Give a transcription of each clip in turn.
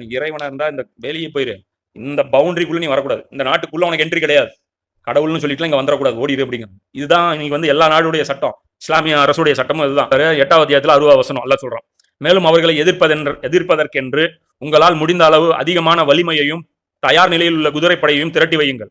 நீ இறைவனா இருந்தா இந்த வெளியே போயிரு. இந்த பவுண்டரிக்குள்ள நீ வரக்கூடாது. இந்த நாட்டுக்குள்ள உனக்கு என்ட்ரி கிடையாது. கடவுள்னு சொல்லிட்டுலாம் இங்க வந்துடக்கூடாது ஓடிடு அப்படிங்கிறது இதுதான் இன்னைக்கு வந்து எல்லா நாடுடைய சட்டம். இஸ்லாமிய அரசுடைய சட்டமும் இதுதான் எட்டாவது அத்தியாயத்துல அறுபது வசனம் அல்ல சொல்றான். மேலும் அவர்களை எதிர்ப்பதென்று எதிர்ப்பதற்கென்று உங்களால் முடிந்த அளவு அதிகமான வலிமையையும் தயார் நிலையில் உள்ள குதிரைப்படையையும் திரட்டி வையுங்கள்.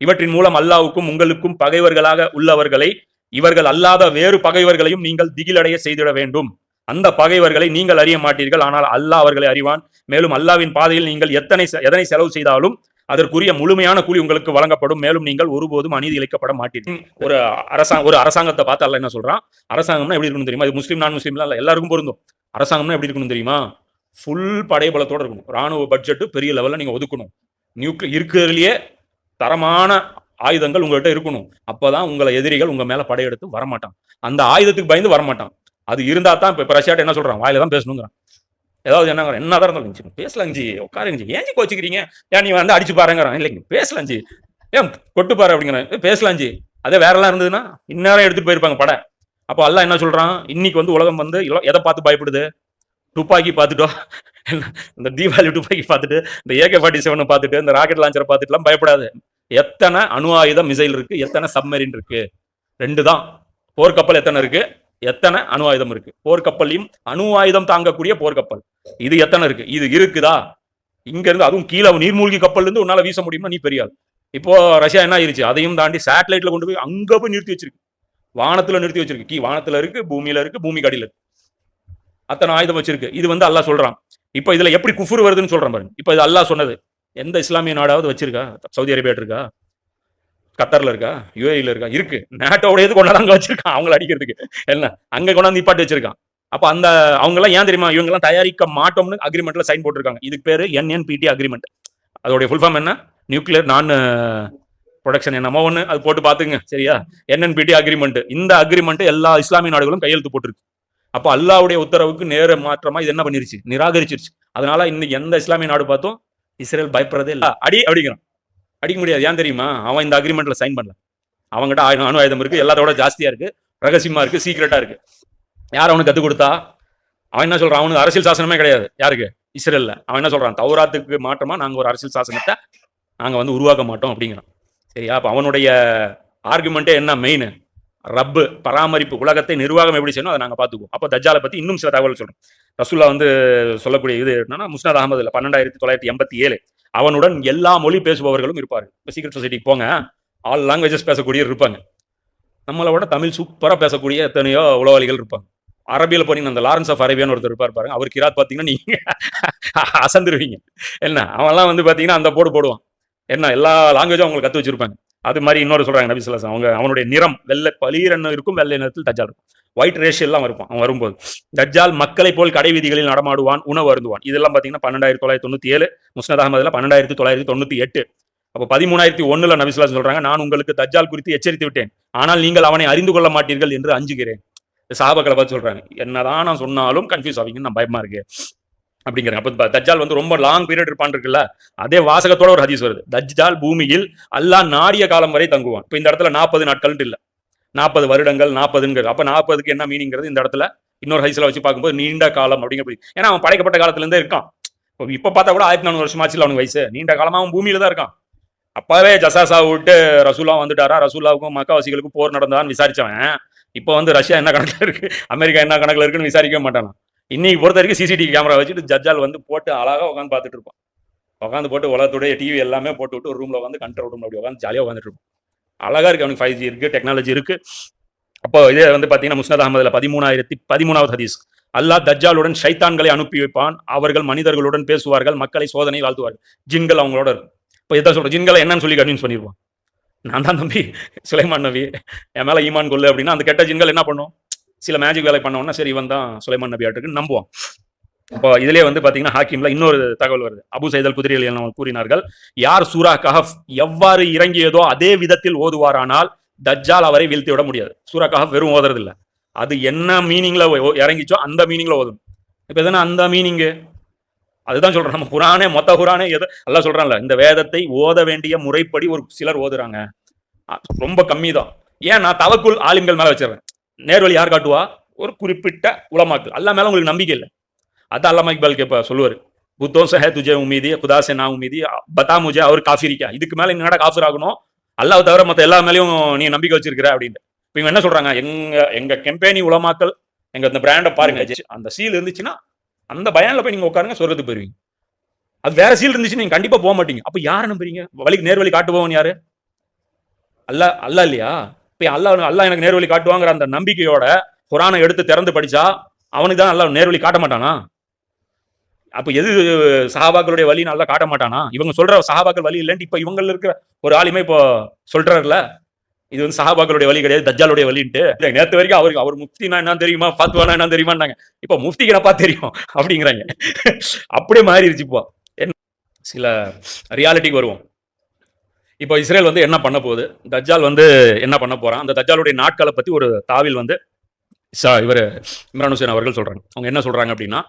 இவற்றின் மூலம் அல்லாவுக்கும் உங்களுக்கும் பகைவர்களாக உள்ளவர்களை இவர்கள் அல்லாத வேறு பகைவர்களையும் நீங்கள் திகிலடைய செய்திட வேண்டும். அந்த பகைவர்களை நீங்கள் அறிய மாட்டீர்கள். ஆனால் அல்லாஹ் அவர்களை அறிவான். மேலும் அல்லாவின் பாதையில் நீங்கள் எத்தனை எதனை செலவு செய்தாலும் அதற்குரிய முழுமையான கூலி உங்களுக்கு வழங்கப்படும். மேலும் நீங்கள் ஒருபோதும் அநீதி இழைக்கப்பட மாட்டீர்கள். ஒரு அரசாங்க ஒரு அரசாங்கத்தை பார்த்து அல்ல என்ன சொல்றான்? அரசாங்கம்னா எப்படி இருக்கணும் தெரியுமா? இது முஸ்லீம் நான் முஸ்லீம்லாம் இல்லை எல்லாருக்கும் பொருந்தும். அரசாங்கம்னா எப்படி இருக்கணும் தெரியுமா? ஃபுல் படைபலத்தோடு இருக்கணும். ராணுவ பட்ஜெட்டு பெரிய லெவலில் நீங்கள் ஒதுக்கணும். நியூக்ளியர் இருக்கிறதுலையே தரமான ஆயுதங்கள் உங்கள்கிட்ட இருக்கணும். அப்போதான் உங்களை எதிரிகள் உங்கள் மேலே படையெடுத்து வரமாட்டான் அந்த ஆயுதத்துக்கு பயந்து வரமாட்டான் அது இருந்தால் தான் இப்போ ரஷ்யாட்ட என்ன சொல்கிறான் வாயில தான் பேசணுங்கிறான். ஏதாவது என்ன என்னதான் இருந்தாலும் ஜி, பேசலாம் ஜி உட்காருங்க ஜி கோச்சிக்கிறீங்க? ஏன் நீ வந்து அடிச்சு பாருங்கிறான். இல்லைங்க பேசலாம் ஜி ஏன் கொட்டு பாரு அப்படிங்கிறேன். "ஏய், பேசலாம் ஜி அதே வேறெல்லாம் இருந்ததுன்னா இந்நேரம் எடுத்துட்டு போயிருப்பாங்க படை. அப்போ அல்லா என்ன சொல்கிறான் இன்னைக்கு வந்து உலகம் வந்து எதை பார்த்து பயப்படுது? துப்பாக்கி பார்த்துட்டோம். இந்த தீபாவளி துப்பாக்கி பார்த்துட்டு இந்த ஏகே ஃபார்ட்டி செவன் பார்த்துட்டு இந்த ராக்கெட் லான்ச்சரை பார்த்துட்டுலாம் பயப்படாது. எத்தனை அணு ஆயுதம் மிசைல் இருக்கு? எத்தனை சப்மரின் இருக்கு? ரெண்டு தான். போர்க்கப்பல் எத்தனை இருக்கு? எத்தனை அணு ஆயுதம் இருக்கு? போர்க்கப்பல்லையும் அணு ஆயுதம் தாங்கக்கூடிய போர்க்கப்பல். இது எத்தனை இருக்கு? இது இருக்குதா? இங்க இருந்து அதுவும் கீழே நீர்மூழ்கி கப்பல்ல இருந்து உன்னால வீச முடியும்னா நீ பெரியாள் இப்போ ரஷ்யா என்ன ஆயிருச்சு? அதையும் தாண்டி சேட்டலைட்ல கொண்டு போய் அங்க போய் நிறுத்தி வச்சிருக்கு. வானத்துல நிறுத்தி வச்சிருக்கு. கீ வானத்துல இருக்கு பூமியில இருக்கு பூமி கடியில இருக்கு. அத்தனை ஆயுதம் வச்சிருக்கு. இது வந்து அல்லா சொல்றான். இப்போ இதுல எப்படி குஃபுர் வருதுன்னு சொல்றேன் பாருங்க. இப்போ இது அல்லாஹ் சொன்னது. எந்த இஸ்லாமிய நாடாவது வச்சிருக்கா? சவுதி அரேபியா இருக்கா? கத்தரில் இருக்கா? யூஏயில் இருக்கா? இருக்கு. நேட்டோட எது கொண்டாந்து அங்கே வச்சிருக்கான்? அவங்கள அடிக்கிறதுக்கு. என்ன? அங்கே கொண்டாந்து நிப்பாட்டி வச்சிருக்கான். அப்போ அந்த அவங்கெல்லாம் ஏன் தெரியுமா? இவங்கெல்லாம் தயாரிக்க மாட்டோம்னு அக்ரிமெண்ட்ல சைன் போட்டிருக்காங்க. இதுக்கு பேர் என்என்பிடி அக்ரிமெண்ட் அதோடைய ஃபுல் ஃபார்ம் என்ன? நியூக்ளியர் நான் ப்ரொடக்ஷன் என்னமோ ஒன்று அது போட்டு பார்த்துங்க சரியா? என்என்பிடி அக்ரிமெண்ட் இந்த அக்ரிமெண்ட் எல்லா இஸ்லாமிய நாடுகளும் கையெழுத்து போட்டிருக்கு. அப்போ அல்லாவுடைய உத்தரவுக்கு நேர மாற்றமா இது என்ன பண்ணிருச்சு? நிராகரிச்சிருச்சு. அதனால இன்னைக்கு எந்த இஸ்லாமிய நாடு பார்த்தோம் இஸ்ரேல் பயப்படுறதே இல்லை. அடி அடிக்கிறான் அடிக்க முடியாது. ஏன் தெரியுமா? அவன் இந்த அக்ரிமெண்ட்ல சைன் பண்ணல. அவங்ககிட்ட ஆயுதம் அணு ஆயுதம் இருக்கு எல்லாத்தோட ஜாஸ்தியா இருக்கு ரகசியமா இருக்கு சீக்கிரட்டா இருக்கு. யார் அவனுக்கு கத்து கொடுத்தா? அவன் என்ன சொல்றான்? அவனுக்கு அரசியல் சாசனமே கிடையாது. யாருக்கு? இஸ்ரேல்ல. அவன் என்ன சொல்றான்? தௌராத்துக்கு மாற்றமா நாங்க ஒரு அரசியல் சாசனத்தை நாங்க வந்து உருவாக்க மாட்டோம் அப்படிங்கிறான். சரியா? அப்ப அவனுடைய ஆர்குமெண்ட்டே என்ன மெயின் ரப்பு பராமரிப்பு உலகத்தை நிர்வாகம் எப்படி செய்யணும் அதை நாங்கள் பார்த்துக்குவோம். அப்போ தஜாலை பற்றி இன்னும் சில தகவல் சொல்கிறோம் ரசூல்லா வந்து சொல்லக்கூடிய இது என்னன்னா முஸ்னாத் அகமதுல பன்னெண்டாயிரத்தி தொள்ளாயிரத்தி எண்பத்தி ஏழு அவனுடன் எல்லா மொழி பேசுபவர்களும் இருப்பார்கள். இப்போ சீக்ரெட் சொசைட்டிக்கு போங்க. ஆல் லாங்குவேஜஸ் பேசக்கூடிய இருப்பாங்க. நம்மளை விட தமிழ் சூப்பரா பேசக்கூடிய எத்தனையோ உளவாளிகள் இருப்பாங்க. அரபியில் போனீங்கன்னா அந்த லாரன்ஸ் ஆஃப் அரேபியான்னு ஒருத்தர் இருப்பார் பாருங்க. அவர் கிராத் பாத்தீங்கன்னா நீங்க அசந்துருவீங்க. என்ன? அவன்லாம் வந்து பாத்தீங்கன்னா அந்த போடு போடுவான். என்ன? எல்லா லாங்குவேஜும் அவங்களுக்கு கத்து வச்சிருப்பாங்க. அது மாதிரி இன்னொரு சொல்றாங்க நபி சொல்லா அவங்க அவனுடைய நிறம் வெள்ளை பளீரென்னு இருக்கும் வெள்ளை நிறத்தில் தஜ்ஜால் இருக்கும். ஒயிட் ரேஷியெல்லாம் எல்லாம் இருப்பான். அவன் வரும்போது தஜ்ஜால் மக்களை போல் கடை வீதிகளில் நடமாடுவான் உணவு அருந்துவான். இதெல்லாம் பார்த்தீங்கன்னா பன்னெண்டாயிரத்தி தொள்ளாயிரத்தி தொண்ணூத்தி ஏழு முஸ்னத் அகமதுல பன்னெண்டாயிரத்தி தொள்ளாயிரத்தி தொண்ணூத்தி எட்டு. அப்போ பதிமூணாயிரத்தி ஒண்ணுல நபிசுல்லா சொல்றாங்க நான் உங்களுக்கு தஜ்ஜால் குறித்து எச்சரித்து விட்டேன். ஆனால் நீங்கள் அவனை அறிந்து கொள்ள மாட்டீர்கள் என்று அஞ்சுகிறேன். சாபக்களை பார்த்து சொல்றாங்க என்னதான் நான் சொன்னாலும் கன்ஃபியூஸ் ஆவீங்கன்னு நான் பயமா இருக்கு. அப்படிங்கிறாங்க. அப்போ தஜ்ஜால் வந்து ரொம்ப லாங் பீரியட் இருப்பான் இருக்குல்ல அதே வாசகத்தோட ஒரு ஹதீஸ் வருது. தஜ்ஜால் பூமியில் அல்லாஹ் நாடிய காலம் வரை தங்குவான். இப்போ இந்த இடத்துல நாற்பது நாட்கள் இல்ல. நாற்பது வருடங்கள் நாற்பதுங்கிறது அப்போ நாற்பதுக்கு என்ன மீனிங்கிறது இந்த இடத்துல இன்னொரு ஹைஸில் வச்சு பார்க்கும்போது நீண்ட காலம் அப்படிங்கிறது ஏன்னா அவன் படைக்கப்பட்ட காலத்துலேருந்தே இருக்கான். இப்போ இப்போ பார்த்தா கூட ஆயிரத்தி நானூறு வருஷம் ஆச்சுல அவனுக்கு வயசு. நீண்ட காலமாக அவன் பூமியில தான் இருக்கான். அப்பாவே ஜசாசா விட்டு ரசூலா வந்துட்டாரா? ரசூலாவுக்கும் மக்காவாசிகளுக்கும் போர் நடந்தான்னு விசாரிச்சவன். இப்போ வந்து ரஷ்யா என்ன கணக்கில் இருக்கு? அமெரிக்கா என்ன கணக்கில் இருக்குன்னு விசாரிக்கவே மாட்டானா? இன்னைக்கு பொறுத்த வரைக்கும் சிசிடிவி கேமரா வச்சுட்டு ஜட்ஜால் வந்து போட்டு அழகாக உட்காந்து பார்த்துட்டு இருப்பான். உட்காந்து போட்டு உலகத்துடைய டிவி எல்லாமே போட்டு விட்டு ஒரு ரூமில் வந்து கண்ட்ரோல் ரூமில் அப்படி உட்காந்து ஜாலியாக உட்காந்துட்டு இருப்போம் அழகா இருக்கு அவனுக்கு ஃபைவ் ஜி இருக்கு டெக்னாலஜி இருக்கு. அப்போ இதே வந்து பாத்தீங்கன்னா முஸ்னத் அகமதுல பதிமூணாயிரத்தி பதிமூணாவது ஹதீஸ். அல்லாஹ் தஜ்ஜாலுடன் ஷைத்தான்களை அனுப்பி வைப்பான் அவர்கள் மனிதர்களுடன் பேசுவார்கள் மக்களை சோதனை வாழ்த்துவார்கள் ஜின்கள் அவங்களோட இருக்கும் இப்போ இதான் சொல்றேன் ஜின்களை என்னன்னு சொல்லி கன்வின்ஸ் பண்ணிடுவான் நான் தான் தம்பி சுலைமான் நபி. என் மேல ஈமான் கொள்ளு அப்படின்னா அந்த கெட்ட ஜின்கள் என்ன பண்ணும்? சில மேஜிக் வேலை பண்ணோம்னா சரி இவன் தான் சுலைமான் நபி ஆட்டுக்குன்னு நம்புவான். இப்போ இதுலயே வந்து பாத்தீங்கன்னா ஹாக்கிம்ல இன்னொரு தகவல் வருது. அபு சைதல் குதிரையில் கூறினார்கள் யார் சூரா கஹப் எவ்வாறு இறங்கியதோ அதே விதத்தில் ஓதுவாரானால் தஜ்ஜால் அவரை வீழ்த்தி விட முடியாது. சூரா கஹப் வெறும் ஓதுறது இல்ல அது என்ன மீனிங்ல இறங்கிச்சோ அந்த மீனிங்ல ஓதும். இப்ப எதனா அந்த மீனிங்கு அதுதான் சொல்றேன். நம்ம குரானே மொத்த குரானே எதோ எல்லாம் சொல்றான்ல இந்த வேதத்தை ஓத வேண்டிய முறைப்படி ஒரு சிலர் ஓதுறாங்க. ரொம்ப கம்மி தான் ஏன் நான் தவக்குள் ஆலிம்கள் மேல வச்சிருவேன். நேர்வழி யார் காட்டுவா? ஒரு குறிப்பிட்ட உலமாக்கள். அல்லா மேல உங்களுக்கு நம்பிக்கை இல்லை. அதான் அல்லாமா இக்பால் கேப்ப சொல்லுவார் புத்தோம் சஹே துஜே உமீதி குதாசே நான் உமீதி பத்தா முஜே அவர் காஃபிரிக்கா இதுக்கு மேலே என்னடா காஃபர் ஆகணும் அல்லாஹ் தவிர மற்ற எல்லா மேலேயும் நீ நம்பிக்கை வச்சிருக்கிற அப்படின்ட்டு இப்போ இவங்க என்ன சொல்றாங்க எங்க எங்க கெம்பெனி உலமாக்கள் எங்க இந்த பிராண்டை பாருங்க அந்த சீல் இருந்துச்சுன்னா அந்த பயனில் போய் நீங்க உட்காருங்க சொர்க்கத்துக்கு போயிருவீங்க அது வேற சீல் இருந்துச்சு நீங்க கண்டிப்பா போக மாட்டீங்க அப்ப யாரை நம்புறீங்க வழிக்கு நேர்வழி காட்டுபவன் யாரு அல்லா அல்லா இல்லையா இப்ப அல்லாஹ் அல்லாஹ் எனக்கு நேர்வழி காட்டுவாங்கிற அந்த நம்பிக்கையோட குரானை எடுத்து திறந்து படிச்சா அவனுக்கு தான் அல்லாஹ் நேர்வழி காட்ட மாட்டானா அப்போ எது சஹாபாக்களுடைய வழி நல்லா காட்ட மாட்டானா? இவங்க சொல்ற சஹாபாக்கள் வழி இல்லைன்ட்டு இப்போ இவங்க இருக்கிற ஒரு ஆளுமே இப்போ சொல்றாருல. இது வந்து சஹாபாக்களுடைய வழி கிடையாது தஜ்ஜாலுடைய வழின்ட்டு. நேற்று வரைக்கும் அவருக்கு அவர் முஃப்தினா என்ன தெரியுமா பாத்துவானா என்ன தெரியுமான்னாங்க. இப்போ முஃப்திக்கு என்னப்பா தெரியும் அப்படிங்கிறாங்க. அப்படியே மாறிடுச்சு இப்போ. என்ன சில ரியாலிட்டிக்கு வருவோம். இப்போ இஸ்ரேல் வந்து என்ன பண்ண போகுது? தஜ்ஜால் வந்து என்ன பண்ண போறான்? அந்த தஜ்ஜாலுடைய நாட்களை பத்தி ஒரு தாவில் வந்து இவர் இம்ரான் ஹுசேன் அவர்கள் சொல்றாங்க. அவங்க என்ன சொல்றாங்க அப்படின்னா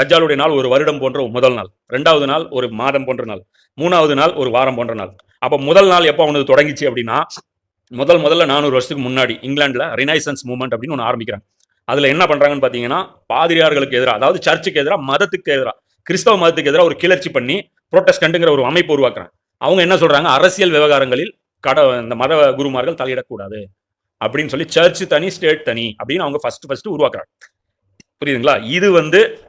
தஜ்ஜாலுடைய நாள் ஒரு வருடம் போன்ற ஒரு முதல் நாள். ரெண்டாவது நாள் ஒரு மாதம் போன்ற நாள். மூணாவது நாள் ஒரு வாரம் போன்ற நாள். அப்போ முதல் நாள் எப்போ அவனுக்கு தொடங்கிச்சு அப்படின்னா முதல் முதல்ல நானூறு வருஷத்துக்கு முன்னாடி இங்கிலாந்துல ரினைசன்ஸ் மூவ்மெண்ட் அப்படின்னு ஒன்று ஆரம்பிக்கிறாங்க. அதில் என்ன பண்றாங்கன்னு பார்த்தீங்கன்னா பாதிரியார்களுக்கு எதிராக அதாவது சர்ச்சுக்கு எதிராக மதத்துக்கு எதிராக கிறிஸ்தவ மதத்துக்கு எதிராக ஒரு கிளர்ச்சி பண்ணி புரோட்டஸ்டன்ட்ங்கிற ஒரு அமைப்பு உருவாக்குறாங்க. அவங்க என்ன சொல்றாங்க? அரசியல் விவகாரங்களில் கட இந்த மத குருமார்கள் தலையிடக்கூடாது. அப்படின்னு சொல்லி சர்ச் தனி ஸ்டேட் தனி அப்படின்னு அவங்க ஃபர்ஸ்ட் ஃபர்ஸ்ட் உருவாக்குறாங்க. புரியுதுங்களா? இது வந்து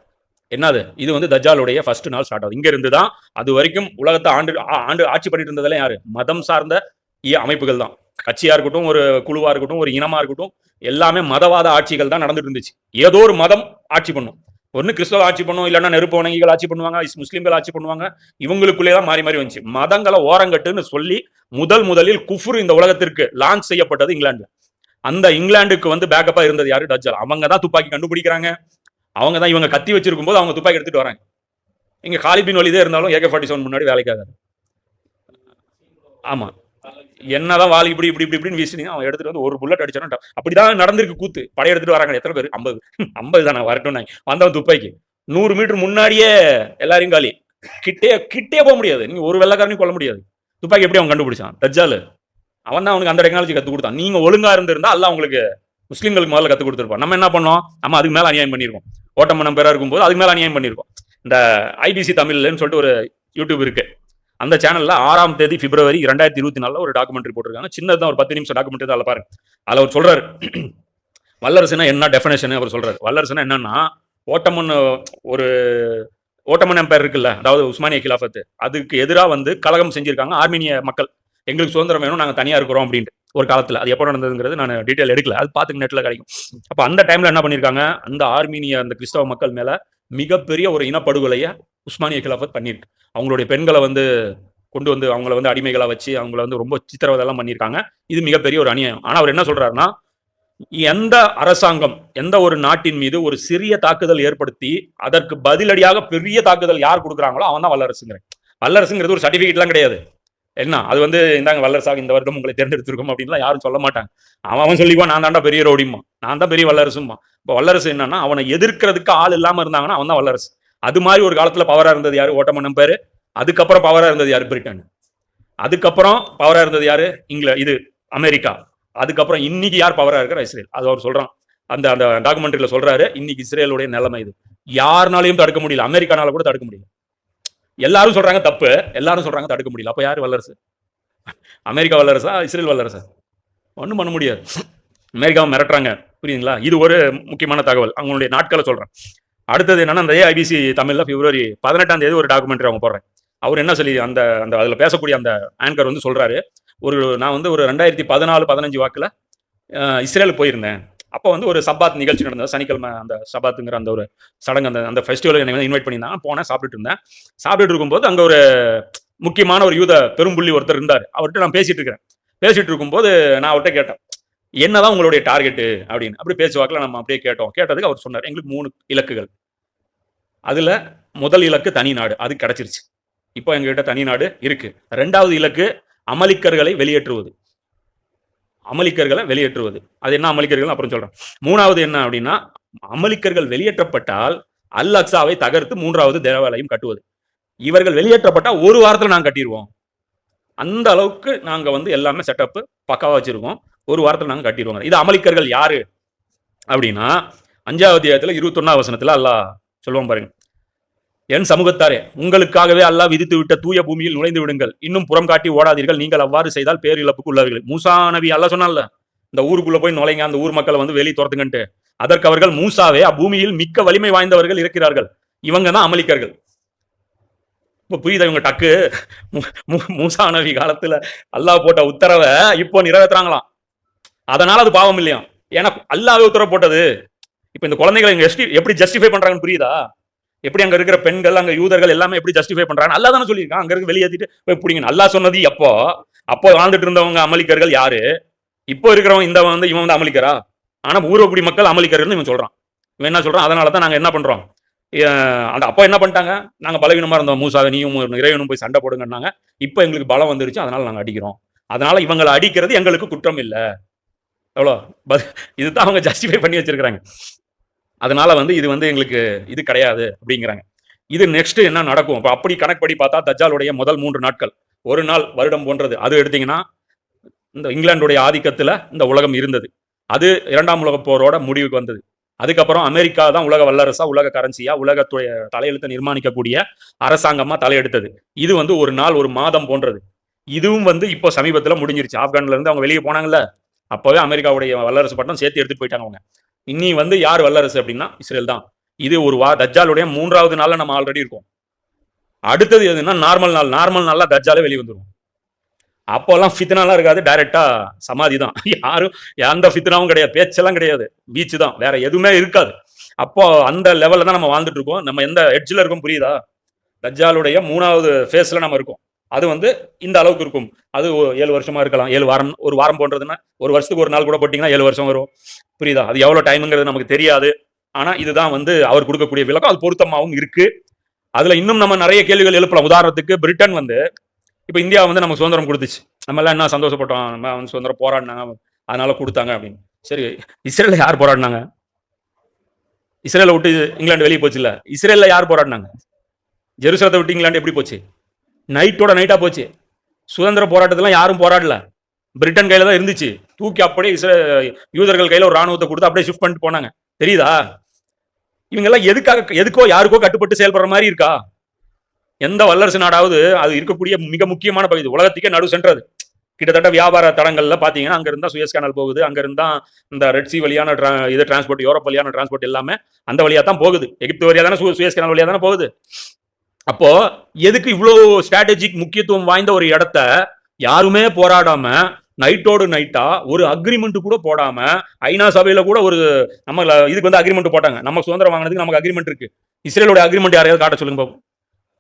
என்னது? இது வந்து தஜாலுடைய ஃபர்ஸ்ட் நாள் ஸ்டார்ட் ஆகுது. இங்க இருந்து தான் அது வரைக்கும் உலகத்தை ஆண்டு ஆ- ஆண்டு ஆட்சி பண்ணிட்டு இருந்ததெல்லாம் யாரு? மதம் சார்ந்த இய- அமைப்புகள் தான். கட்சியா இருக்கட்டும் ஒரு குழுவா இருக்கட்டும் ஒரு இனமா இருக்கட்டும் எல்லாமே மதவாத ஆட்சிகள் தான் நடந்துட்டு இருந்துச்சு. ஏதோ ஒரு மதம் ஆட்சி பண்ணும். ஒன்று கிறிஸ்தவ ஆட்சி பண்ணுவோம் இல்லைன்னா நெருப்பு வணங்கிகள் ஆட்சி பண்ணுவாங்க இஸ் ஆட்சி பண்ணுவாங்க இவங்களுக்குள்ளே தான் மாறி மாறி வந்துச்சு. மதங்களை ஓரங்கட்டுன்னு சொல்லி முதல் முதலில் குஃபுர் இந்த உலகத்திற்கு லான்ச் செய்யப்பட்டது இங்கிலாந்துல அந்த இங்கிலாந்துக்கு வந்து பேக்கப்பா இருந்தது யாரு? டஜ்ஜால். அவங்க தான் துப்பாக்கி கண்டுபிடிக்கிறாங்க. அவங்க தான் இவங்க கத்தி வச்சிருக்கும் போது அவங்க துப்பாக்கி எடுத்துட்டு வராங்க. இங்க காலிபின் வழிதே இருந்தாலும் ஏகே ஃபார்ட்டி செவன் முன்னாடி வேலைக்காகாது ஆமா. என்னதான் வாலி இப்படி இப்படி இப்படி இப்படின்னு வீசினீங்க அவன் எடுத்துட்டு வந்து ஒரு புல்லட் அடிச்சானா அப்படிதான் நடந்திருக்கு கூத்து. படை எடுத்துட்டு வராங்க எத்தனை பேர்? ஐம்பது. ஐம்பது தானே வரட்டும் வந்தவன் துப்பாக்கி. நூறு மீட்டர் முன்னாடியே எல்லாரையும் காலி. கிட்டே கிட்டே போக முடியாது. நீங்க ஒரு வெள்ளக்காரனையும் கொல்ல முடியாது. துப்பாக்கி எப்படி அவன் கண்டுபிடிச்சான்? தஜ்ஜாலு. அவன் தான் அவனுக்கு அந்த டெக்னாலஜி கத்து கொடுத்தான். நீங்க ஒழுங்கா இருந்திருந்தா அல்ல உங்களுக்கு முஸ்லீம்களுக்கு முதல்ல கத்து கொடுத்துருப்பான். நம்ம என்ன பண்ணோம்? நம்ம அதுக்கு மேல அநியாயம் பண்ணியிருக்கோம். ஓட்டமனம் பேரா இருக்கும்போது அதுக்கு மேல அநியாயம் பண்ணியிருக்கோம். இந்த ஐபிசி தமிழ்லன்னு சொல்லிட்டு ஒரு யூடியூப் இருக்கு. அந்த சேனல்ல ஆறாம் தேதி பிப்ரவரி ரெண்டாயிரத்தி இருபத்தி நாலுல ஒரு டாக்குமெண்ட்ரி போட்டிருக்காங்க. சின்னதான் ஒரு பத்து நிமிஷம் டாக்குமெண்ட்ரி தான் பாருங்க. அதில் அவர் சொல்றாரு. வல்லரசுனா என்ன டெஃபினேஷன் அவர் சொல்றாரு. வல்லரசுனா என்னன்னா ஓட்டமன் ஒரு ஓட்டமன் எம்பையர் இருக்குல்ல அதாவது உஸ்மானிய கிலாஃபத்து அதுக்கு எதிராக வந்து கலகம் செஞ்சிருக்காங்க ஆர்மீனிய மக்கள். எங்களுக்கு சுதந்திரம் வேணும் நாங்கள் தனியா இருக்கிறோம் அப்படின்ட்டு. ஒரு காலத்தில். அது எப்போ நடந்ததுங்கிறது நான் டீட்டெயில் எடுக்கல. அது பார்த்துக்கு நெட்ல கிடைக்கும். அப்போ அந்த டைம்ல என்ன பண்ணியிருக்காங்க அந்த ஆர்மீனிய அந்த கிறிஸ்தவ மக்கள் மேலே மிகப்பெரிய ஒரு இனப்படுகொலையை உஸ்மானிய கிலாஃபத் பண்ணியிருக்கு அவங்களுடைய பெண்களை வந்து கொண்டு வந்து அவங்கள வந்து அடிமைகளாக வச்சு அவங்கள வந்து ரொம்ப சித்திரவதெல்லாம் பண்ணியிருக்காங்க. இது மிகப்பெரிய ஒரு அநியாயம். ஆனால் அவர் என்ன சொல்றாருன்னா எந்த அரசாங்கம் எந்த ஒரு நாட்டின் மீது ஒரு சிறிய தாக்குதல் ஏற்படுத்தி அதற்கு பதிலடியாக பெரிய தாக்குதல் யார் கொடுக்குறாங்களோ அவன் தான் வல்லரசுங்கிறேன். வல்லரசுங்கிறது ஒரு சர்டிஃபிகேட்லாம் கிடையாது. என்ன? அது வந்து இந்தாங்க வல்லரசாக இந்த வருடம் உங்களை தேர்ந்தெடுத்திருக்கோம் அப்படின்லாம் யாரும் சொல்ல மாட்டாங்க. அவன் அவன் சொல்லிக்குவான் நான் தாண்டா பெரிய ரோடிம்மா நான் தான் பெரிய வல்லரசுமா இப்போ வல்லரசு என்னன்னா அவனை எதிர்க்கிறதுக்கு ஆள் இல்லாமல் இருந்தாங்கன்னா அவன் தான் வல்லரசு. அது மாதிரி ஒரு காலத்துல பவரா இருந்தது யாரு? ஓட்டமன் பேரு அதுக்கப்புறம் பவரா இருந்தது யாரு? பிரிட்டன். அதுக்கப்புறம் பவரா இருந்தது யாரு? இங்கில இது அமெரிக்கா. அதுக்கப்புறம் இன்னைக்கு யார் பவரா இருக்கிற இஸ்ரேல். அது அவர் சொல்றான். அந்த அந்த டாக்குமெண்ட்ரியில் சொல்றாரு இன்னைக்கு இஸ்ரேலுடைய நிலைமை இது. யாருனாலையும் தடுக்க முடியல. அமெரிக்கானால கூட தடுக்க முடியல. எல்லாரும் சொல்றாங்க தப்பு. எல்லாரும் சொல்றாங்க தடுக்க முடியல. அப்போ யார்? வல்லரசு. அமெரிக்கா வல்லரசா? இஸ்ரேல் வல்லரசா? ஒன்றும் பண்ண முடியாது. அமெரிக்காவை மிரட்டுறாங்க. புரியுதுங்களா? இது ஒரு முக்கியமான தகவல். அவங்களுடைய நாட்களை சொல்கிறேன் அடுத்தது என்னன்னா அந்த ஏஐபிசி தமிழ்ல பிப்ரவரி பதினெட்டாம் தேதி ஒரு டாக்குமெண்ட்ரி அவங்க போடுறேன் அவர் என்ன சொல்லி அந்த அந்த அதில் பேசக்கூடிய அந்த ஆங்கர் வந்து சொல்றாரு. ஒரு நான் வந்து ஒரு ரெண்டாயிரத்தி பதினாலு பதினஞ்சு வாக்கில் இஸ்ரேலுக்கு இஸ்ரேல் போயிருந்தேன். அப்போ வந்து ஒரு சபாத் நிகழ்ச்சி நடந்தது. சனிக்கிழமை அந்த சபாத்துங்கிற அந்த ஒரு சடங்கு அந்த அந்த ஃபெஸ்டிவல் என்னை வந்து இன்வைட் பண்ணியிருந்தாங்க. போனேன் சாப்பிட்டுட்டு இருந்தேன். சாப்பிட்டுட்டு இருக்கும்போது அங்கே ஒரு முக்கியமான ஒரு யூத பெரும்புள்ளி ஒருத்தர் இருந்தார். அவர்கிட்ட நான் பேசிட்டு இருக்கிறேன். பேசிட்டு இருக்கும்போது நான் அவர்கிட்ட கேட்டேன். என்னதான் உங்களுடைய டார்கெட்டு அப்படின்னு. அப்படி பேச்சுவாக்கில் நம்ம அப்படியே கேட்டோம். கேட்டதுக்கு அவர் சொன்னார் எங்களுக்கு மூணு இலக்குகள். அதில் முதல் இலக்கு தனி நாடு. அது கிடைச்சிருச்சு. இப்போ எங்ககிட்ட தனி நாடு இருக்கு. ரெண்டாவது இலக்கு அமலிக்கர்களை வெளியேற்றுவது. அமலிக்கர்களை வெளியேற்றுவது. அது என்ன அமலிக்கர்கள் அப்புறம் சொல்றேன். மூணாவது என்ன அப்படின்னா அமலிக்கர்கள் வெளியேற்றப்பட்டால் அல் அக்ஸாவை தகர்த்து மூன்றாவது தேவாலயம் கட்டுவது. இவர்கள் வெளியேற்றப்பட்டால் ஒரு வாரத்தில் நாங்கள் கட்டிடுவோம் அந்த அளவுக்கு நாங்கள் வந்து எல்லாமே செட்டப் பக்காவாக வச்சுருக்கோம். ஒரு வாரத்தில் நாங்கள் கட்டிடுவோம் இது அமலிக்கர்கள் யாரு? அப்படின்னா அஞ்சாவது அத்தியாயத்துல இருபத்தொன்னாவது வசனத்தில் அல்லாஹ் சொல்லுவோம் பாருங்க. என் சமூகத்தாரே உங்களுக்காகவே அல்லாஹ் விதித்து விட்ட தூய பூமியில் நுழைந்து விடுங்கள். இன்னும் புறம் காட்டி ஓடாதீர்கள். நீங்கள் அவ்வாறு செய்தால் பேரிழப்புக்கு உள்ளவர்கள். மூசா நபி அல்ல சொன்னால இந்த ஊருக்குள்ள போய் நுழைங்க அந்த ஊர் மக்களை வந்து வெளியே துரத்துங்கன்ட்டு. அதற்கு அவர்கள் மூசாவே அப்பூமியில் மிக்க வலிமை வாய்ந்தவர்கள் இருக்கிறார்கள். இவங்க தான் அமளிக்கர்கள். இப்போ புரியுதா இவங்க டக்கு? மு- மூசா நபி காலத்துல அல்லாஹ் போட்ட உத்தரவை இப்போ நிறைவேத்துறாங்களாம். அதனால அது பாவம் இல்லையா? ஏன்னா அல்லாவே உத்தரவு போட்டது. இப்போ இந்த குழந்தைகளை எஸ்டி- எப்படி ஜஸ்டிஃபை பண்றாங்கன்னு புரியுதா? எப்படி அங்க இருக்கிற பெண்கள் அங்க யூதர்கள் எல்லாமே எப்படி ஜஸ்டிஃபை பண்றாங்க? நல்லா தானே சொல்லியிருக்கான். அங்க இருக்கு வெளியேற்றிட்டு போய் பிடிங்க நல்லா சொன்னது எப்போ? அப்போ வாழ்ந்துட்டு இருந்தவங்க அமளிக்கர்கள் யாரு? இப்போ இருக்கிறவங்க இந்த வந்து இவன் வந்து அமளிக்கரா ஆனா ஊரக்குடி மக்கள் அமளிக்கர்கள்னு இவன் சொல்றான். இவன் என்ன சொல்றான்? அதனால தான் நாங்க என்ன பண்றோம்? அந்த அப்போ என்ன பண்ணிட்டாங்க? நாங்கள் பலவீனமாக இருந்தோம். மூசாவை நீயும் இறைவனும் போய் சண்டை போடுங்கன்னாங்க. இப்போ எங்களுக்கு பலம் வந்துருச்சு. அதனால நாங்கள் அடிக்கிறோம். அதனால இவங்களை அடிக்கிறது எங்களுக்கு குற்றம் இல்லை. எவ்வளோ? இது இதுதான் அவங்க ஜஸ்டிஃபை பண்ணி வச்சிருக்கிறாங்க. அதனால வந்து இது வந்து எங்களுக்கு இது கிடையாது அப்படிங்கிறாங்க. இது நெக்ஸ்ட் என்ன நடக்கும்? இப்போ அப்படி கணக்குப்படி பார்த்தா தஜாலுடைய முதல் மூன்று நாட்கள். ஒரு நாள் வருடம் போன்றது. அது எடுத்தீங்கன்னா இந்த இங்கிலாந்துடைய ஆதிக்கத்தில் இந்த உலகம் இருந்தது. அது இரண்டாம் உலக போரோட முடிவுக்கு வந்தது. அதுக்கப்புறம் அமெரிக்கா தான் உலக வல்லரசா உலக கரன்சியா உலகத்துடைய தலையெழுத்தை நிர்மாணிக்கக்கூடிய அரசாங்கமா தலையெடுத்தது. இது வந்து ஒரு நாள் ஒரு மாதம் போன்றது. இதுவும் வந்து இப்போ சமீபத்தில் முடிஞ்சிருச்சு. ஆப்கான்ல இருந்து அவங்க வெளியே போனாங்கல்ல. அப்போவே அமெரிக்காவுடைய வல்லரசு பட்டம் சேர்த்து எடுத்துட்டு போயிட்டாங்க அவங்க. இனி வந்து யார் வல்லரசு அப்படின்னா இஸ்ரேல் தான். இது ஒரு வா தஜ்ஜாலுடைய மூன்றாவது நாளில் நம்ம ஆல்ரெடி இருக்கோம். அடுத்தது எதுன்னா நார்மல் நாள். நார்மல் நாளில் தஜ்ஜாலே வெளியே வந்துரும். அப்போல்லாம் ஃபித்னாலாம் இருக்காது. டைரக்டா சமாதி தான். யாரும் எந்த ஃபித்னாவும் கிடையாது. பேச்செல்லாம் கிடையாது. பீச் தான். வேற எதுவுமே இருக்காது. அப்போ அந்த லெவலில் தான் நம்ம வாழ்ந்துட்டு இருக்கோம். நம்ம எந்த எட்ஜில் இருக்கோம் புரியுதா? தஜ்ஜாலுடைய மூணாவது ஃபேஸ்ல நம்ம இருக்கோம். அது வந்து இந்த அளவுக்கு இருக்கும். அது ஏழு வருஷமா இருக்கலாம். ஏழு வாரம் ஒரு வாரம் போன்றதுன்னா ஒரு வருஷத்துக்கு ஒரு நாள் கூட போட்டிங்கன்னா ஏழு வருஷம் வரும். புரியுதா? அது எவ்வளோ டைமுங்கிறது நமக்கு தெரியாது. ஆனால் இதுதான் வந்து அவர் கொடுக்கக்கூடிய விளக்கம். அது பொருத்தமாகவும் இருக்கு. அதுல இன்னும் நம்ம நிறைய கேள்விகள் எழுப்பலாம். உதாரணத்துக்கு பிரிட்டன் வந்து இப்போ இந்தியா வந்து நமக்கு சுதந்திரம் கொடுத்துச்சு. நம்ம எல்லாம் என்ன சந்தோஷப்பட்டோம். நம்ம வந்து சுதந்திரம் போராடினாங்க. அதனால கொடுத்தாங்க அப்படின்னு. சரி இஸ்ரேலில் யார் போராடினாங்க? இஸ்ரேலை விட்டு இங்கிலாந்து வெளியே போச்சு இஸ்ரேலில் யார் போராடினாங்க? ஜெருசலத்தை விட்டு இங்கிலாந்து எப்படி போச்சு? நைட்டோட நைட்டா போச்சு. சுதந்திர போராட்டத்துல யாரும் போராடல. பிரிட்டன் கையில தான் இருந்துச்சு. தூக்கி அப்படியே இஸ்ரே யூதர்கள் கையில ஒரு ராணுவத்தை கொடுத்து அப்படியே ஷிஃப்ட் பண்ணிட்டு போனாங்க. தெரியுதா? இவங்கெல்லாம் எதுக்காக எதுக்கோ யாருக்கோ கட்டுப்பட்டு செயல்படுற மாதிரி இருக்கா? எந்த வல்லரசு நாடாவது அது இருக்கக்கூடிய மிக முக்கியமான பகுதி. உலகத்துக்கே நடு சென்றது. கிட்டத்தட்ட வியாபார தடங்கள்ல பாத்தீங்கன்னா அங்க இருந்தா சுயஸ் கேனல் போகுது. அங்க இருந்தா இந்த ரெட் சி வழியான இது டிரான்ஸ்போர்ட் யூரோப் வழியான டிரான்ஸ்போர்ட் எல்லாமே அந்த வழியா தான் போகுது. எகிப்து வழியா தானே சுயஸ் கேனல் வழியா தானே போகுது. அப்போ எதுக்கு இவ்வளோ ஸ்ட்ராட்டஜிக் முக்கியத்துவம் வாய்ந்த ஒரு இடத்த யாருமே போராடாம நைட்டோடு நைட்டா ஒரு அக்ரிமெண்ட் கூட போடாம ஐநா சபையில கூட ஒரு நம்ம இதுக்கு வந்து அக்ரிமெண்ட் போட்டாங்க. நம்ம சுதந்திரம் வாங்கினதுக்கு நமக்கு அக்ரிமெண்ட் இருக்கு. இஸ்ரேலோட அக்ரிமெண்ட் யாரையாவது காட்ட சொல்லுங்க பாப்போம்.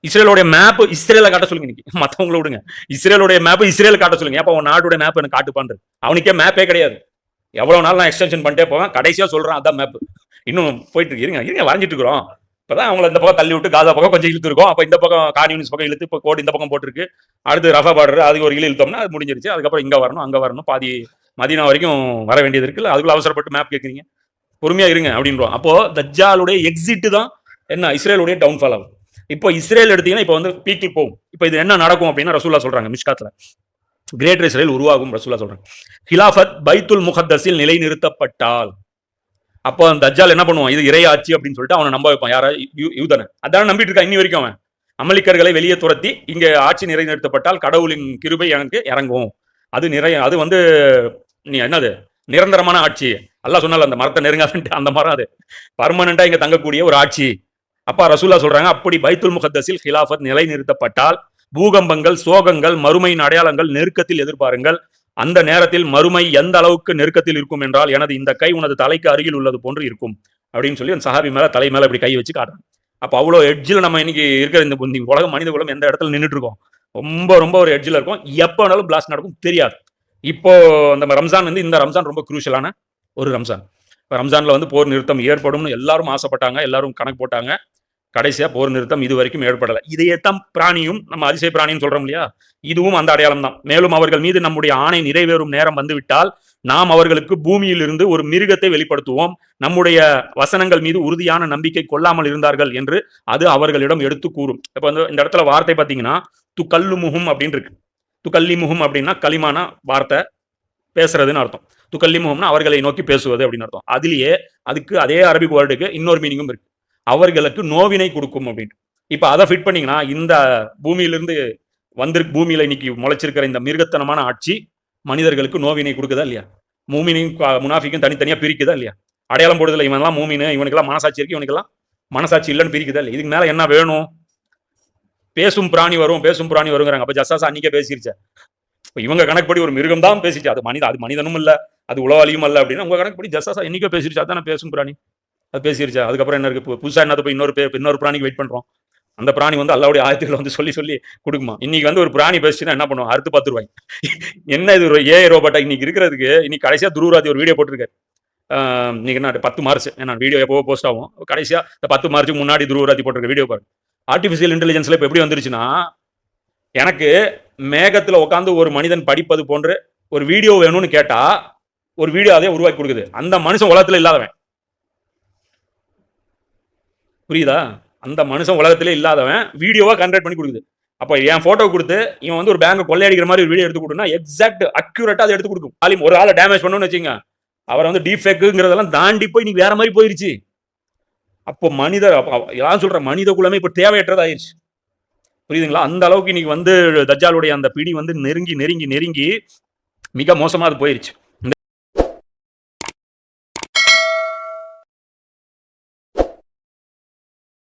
இஸ்ரேலோட மேப் இஸ்ரேல காட்ட சொல்லுங்க இன்னைக்கு. மற்றவங்கள விடுங்க. இஸ்ரேலோட மேப் இஸ்ரேல காட்ட சொல்லுங்க. ஏப்பா உன் நாட்டோட மேப் எனக்கு காட்டு பண்றது அவனுக்கே மேப்பே கிடையாது. எவ்வளவு நாள் நான் எக்ஸ்டென்ஷன் பண்ணிட்டே போவேன். கடைசியா சொல்றேன் அதான் மேப் இன்னும் போயிட்டு இருக்கு. இருங்க இருங்க வரைஞ்சிட்டு இருக்கிறோம். இப்போதான் அவங்கள இந்த பக்கம் தள்ளி விட்டு காசா பக்கம் கொஞ்சம் இழுத்து அப்போ இந்த பக்கம் கான்யூனிஸ் பக்கம் இழுத்து இப்போ கோடு இந்த பக்கம் போட்டிருக்கு. அடுத்து ரஃபா பார்டர் அதுக்கு ஒரு இழு இழுத்தோம்னா அது முடிஞ்சிருச்சு. அதுக்கப்புறம் இங்கே வரணும் அங்கே வரணும். பாதி மதினா வரைக்கும் வர வேண்டியது இருக்குல்ல அதுக்குள்ள அவசரப்பட்டு மேப் கேட்குறீங்க பொறுமையாக இருங்க அப்படின்றோம். அப்போது தஜ்ஜாலுடைய எக்ஸிட் தான் என்ன? இஸ்ரேலுடைய டவுன்ஃபால் ஆகும். இப்போ இஸ்ரேல் எடுத்தீங்கன்னா இப்போ வந்து பீக்கில் போகும். இப்போ இது என்ன நடக்கும் அப்படின்னா ரசூல்லா சொல்கிறாங்க மிஷ்காத்தில். கிரேட் இஸ்ரேல் உருவாகும் ரசூல்லா சொல்கிறாங்க ஹிலாஃபத் பைத்துல் முகத்தஸில் நிலைநிறுத்தப்பட்டால். அப்போ அந்த தஜ்ஜால் என்ன பண்ணுவான்? இது இறையாட்சி அப்படின்னு சொல்லிட்டு அவனை நம்ப வைப்பான். யாரா? யூதனை. அதான் நம்பிட்டு இருக்கான். இன்னி வரைக்கும் அவன். அமளிக்கர்களை வெளியே துரத்தி இங்கே ஆட்சி நிறைநிறுத்தப்பட்டால் கடவுளின் கிருபை எனக்கு இறங்கும். அது நிறைய அது வந்து நீ என்னது? நிரந்தரமான ஆட்சி. எல்லாம் சொன்னால அந்த மரத்தை நெருங்காதுன்ட்டு அந்த மரம் அது. பர்மனண்டா இங்கே தங்கக்கூடிய ஒரு ஆட்சி. அப்பா ரசூல்லா சொல்றாங்க அப்படி பைத்துல் முகத்தஸில் ஹிலாஃபத் நிலைநிறுத்தப்பட்டால் பூகம்பங்கள் சோகங்கள் மறுமையின் அடையாளங்கள் நெருக்கத்தில் எதிர்பாருங்கள். அந்த நேரத்தில் மறுமை எந்த அளவுக்கு நெருக்கத்தில் இருக்கும் என்றால் எனது இந்த கை உனது தலைக்கு அருகில் உள்ளது போன்று இருக்கும் அப்படின்னு சொல்லி அந்த சஹாபி மேல தலை மேல இப்படி கை வச்சு காட்டுறாங்க. அப்போ அவ்வளோ எட்ஜில் நம்ம இன்னைக்கு இருக்கிற இந்த இந்த உலக மனித குலம் எந்த இடத்துல நின்றுட்டு இருக்கோம் ரொம்ப ரொம்ப ஒரு எட்ஜில் இருக்கும். எப்போ வேணாலும் பிளாஸ்ட் நடக்கும். தெரியாது. இப்போ அந்த ரம்ஜான் வந்து இந்த ரம்ஜான் ரொம்ப குரூஷியலான ஒரு ரம்ஜான். இப்போ ரம்ஜானில் வந்து போர் நிறுத்தம் ஏற்படும்னு எல்லாரும் ஆசைப்பட்டாங்க. எல்லாரும் கணக்கு போட்டாங்க. கடைசியா போர் நிறுத்தம் இது வரைக்கும் ஏற்படலை. இதையேத்தான் பிராணியும் நம்ம அதிசய பிராணின்னு சொல்றோம் இல்லையா? இதுவும் அந்த அடையாளம் தான். மேலும் அவர்கள் மீது நம்முடைய ஆணை நிறைவேறும் நேரம் வந்துவிட்டால் நாம் அவர்களுக்கு பூமியில் இருந்து ஒரு மிருகத்தை வெளிப்படுத்துவோம். நம்முடைய வசனங்கள் மீது உறுதியான நம்பிக்கை கொள்ளாமல் இருந்தார்கள் என்று அது அவர்களிடம் எடுத்து கூறும். இப்போ வந்து இந்த இடத்துல வார்த்தை பார்த்தீங்கன்னா துக்கல்லு முகும் அப்படின்னு இருக்கு. துக்கல்லி முகும் அப்படின்னா களிமான வார்த்தை பேசுறதுன்னு அர்த்தம். துக்கல்லி முகம்னா அவர்களை நோக்கி பேசுவது அப்படின்னு அர்த்தம். அதுலேயே அதுக்கு அதே அரபிக் வேர்டுக்கு இன்னொரு மீனிங்கும் இருக்கு. அவர்களுக்கு நோவினை கொடுக்கும் அப்படின்னு. இப்போ அதை ஃபிட் பண்ணிங்கன்னா இந்த பூமியிலிருந்து வந்திருக்கு பூமியில இன்னைக்கு முளைச்சிருக்கிற இந்த மிருகத்தனமான ஆட்சி மனிதர்களுக்கு நோவினை கொடுக்குதா இல்லையா? மூமினையும் முனாஃபிக்கும் தனித்தனியா பிரிக்குதா இல்லையா? அடையாளம் போடுதல இவன்லாம் மூமினு இவனுக்கெல்லாம் மனசாட்சி இருக்கு இவனுக்கெல்லாம் மனசாட்சி இல்லைன்னு பிரிக்குதா இல்லையா? இதுக்கு மேலே என்ன வேணும்? பேசும் பிராணி வரும் பேசும் பிராணி வருங்கிறாங்க. அப்போ ஜஸ்டாஸ் அன்னைக்கே பேசிருச்சு இப்போ இவங்க கணக்குப்படி ஒரு மிருகம் தான் பேசிச்சு. அது மனித அது மனிதனும் இல்லை அது உளவாளியும் அல்ல அப்படின்னு உங்க கணக்குப்படி ஜஸ்டாஸ் இன்னைக்கே பேசிருச்சு. அதான் பேசும் பிராணி. அது பேசிருச்சா அதுக்கப்புறம் என்ன இருக்கு? புதுசாக என்ன போய் இன்னொரு பேர் இன்னொரு பிராணிக்கு வெயிட் பண்ணுறோம் அந்த பிராணி வந்து அல்லாவுடைய ஆயத்துக்களை வந்து சொல்லி சொல்லி கொடுக்குமா. இன்னைக்கு வந்து ஒரு பிராணி பேசிச்சுன்னா என்ன பண்ணுவோம் அறுத்து பத்து ரூபாய் என்ன இது ஒரு ஏஐ ரோபோட்டா இன்னைக்கு இருக்கிறதுக்கு இன்னைக்கு கடைசியாக துருவராதி ஒரு வீடியோ போட்டிருக்காரு. இன்னைக்கு என்ன பத்து மார்ச் ஏன்னா வீடியோ எப்போ போஸ்ட் ஆகும். கடைசியாக இந்த பத்து மார்ச்சுக்கு முன்னாடி துருவராதி போட்டிருக்க வீடியோ பாருங்க ஆர்டிஃபிஷியல் இன்டெலிஜென்ஸில் இப்போ எப்படி வந்துருச்சுன்னா எனக்கு மேகத்தில் உட்காந்து ஒரு மனிதன் படிப்பது போன்ற ஒரு வீடியோ வேணும்னு கேட்டால் ஒரு வீடியோ அதே உருவாக்கி கொடுக்குது. அந்த மனுஷன் உலகத்தில் இல்லாதவன். புரியுதா? அந்த மனுஷன் உலகத்திலே இல்லாதவன் வீடியோவாக கன்வெர்ட் பண்ணி கொடுக்குது. அப்போ என் ஃபோட்டோ கொடுத்து இவன் வந்து ஒரு பேங்கை கொள்ளையடிக்கிற மாதிரி ஒரு வீடியோ எடுத்து கொடுனா எக்ஸாக்ட் அக்யூரேட்டாக அதை எடுத்து கொடுக்கும். ஆலிம் ஒரு ஆளை டேமேஜ் பண்ணணும்னு வச்சுங்க அவரை வந்து டீஃபேக்குங்கிறதெல்லாம் தாண்டி போய் நீ வேற மாதிரி போயிருச்சு. அப்போ மனிதர் அப்ப அவ- யாரும் சொல்ற? மனித குலமே இப்போ தேவையற்றதாயிருச்சு. புரியுதுங்களா? அந்த அளவுக்கு இன்னைக்கு வந்து தஜ்ஜாலுடைய அந்த பிடி வந்து நெருங்கி நெருங்கி நெருங்கி மிக மோசமாக அது போயிருச்சு.